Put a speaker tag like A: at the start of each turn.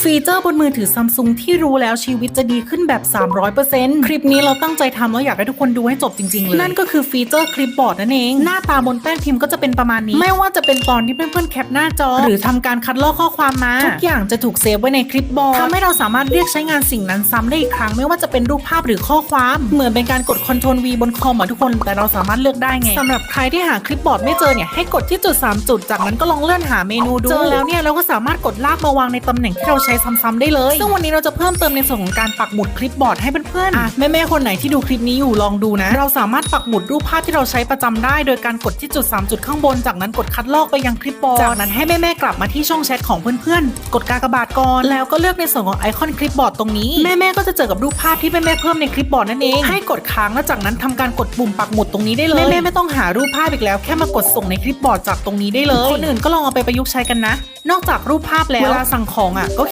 A: ฟีเจอร์บนมือถือซัมซุงที่รู้แล้วชีวิตจะดีขึ้นแบบ 300%คลิปนี้เราตั้งใจทำแล้วอยากให้ทุกคนดูให้จบจริง ๆ เลย นั่นก็คือฟีเจอร์คลิปบอร์ดนั่นเอง หน้าตาบนแป้นพิมพ์ก็จะเป็นประมาณนี้ ไม่ว่าจะเป็นตอนที่เพื่อนๆแคปหน้าจอ หรือทำการคัดลอกข้อความมา ทุกอย่างจะถูกเซฟไว้ในคลิปบอร์ดทำให้เราสามารถเรียกใช้งานสิ่งนั้นซ้ำได้อีกครั้ง ไม่ว่าจะเป็นรูปภาพหรือข้อความ เหมือนเป็นการกด Ctrl V บนคอมอะทุกคน แต่เราสามารถเลือกได้ไงสำหรับใครที่หาคลิปบอร์ดไม่เจอเนี่ยให้กดที่จุดสามจุด จากนั้นก็ลองเลื่อนหาเมนูดูเจอแล้วเนี่ยเราก็สามารถกดลากมาวางในตำแหน่งที่เราใช้ซ้ำๆได้เลย ซึ่งวันนี้เราจะเพิ่มเติมในส่วนของการปักหมุดคลิปบอร์ดให้เพื่อนๆอะแม่ๆคนไหนที่ดูคลิปนี้อยู่ลองดูนะ เราสามารถปักหมุดรูปภาพที่เราใช้ประจำได้ โดยการกดที่จุดสามจุดข้างบน จากนั้นกดคัดลอกไปยังคลิปบอร์ด จากนั้นให้แม่ๆกลับมาที่ช่องแชทของเพื่อนๆ กดกากบาทก่อน แล้วก็เลือกในส่วนของไอคอนคลิปบอร์ดตรงนี้ แม่ๆก็จะเจอกับรูปภาพที่แม่ๆเพิ่มในคลิปบอร์ดนั่นเอง ให้กดค้างแล้วจากนั้นทำการกดปุ่มปักหมุดตรงนี้ได้เลย แม่ๆไม่ต้องหารูปภาพอีกแล้ว แค่มากดส่งในคลิปบอร์ดจากตรงนี้ได้เลย คนอื่นก็ลองเอาไปประยุกต์ใช้กันนะ นอกจากรูปภาพแล้วเวลาสั่งของอะ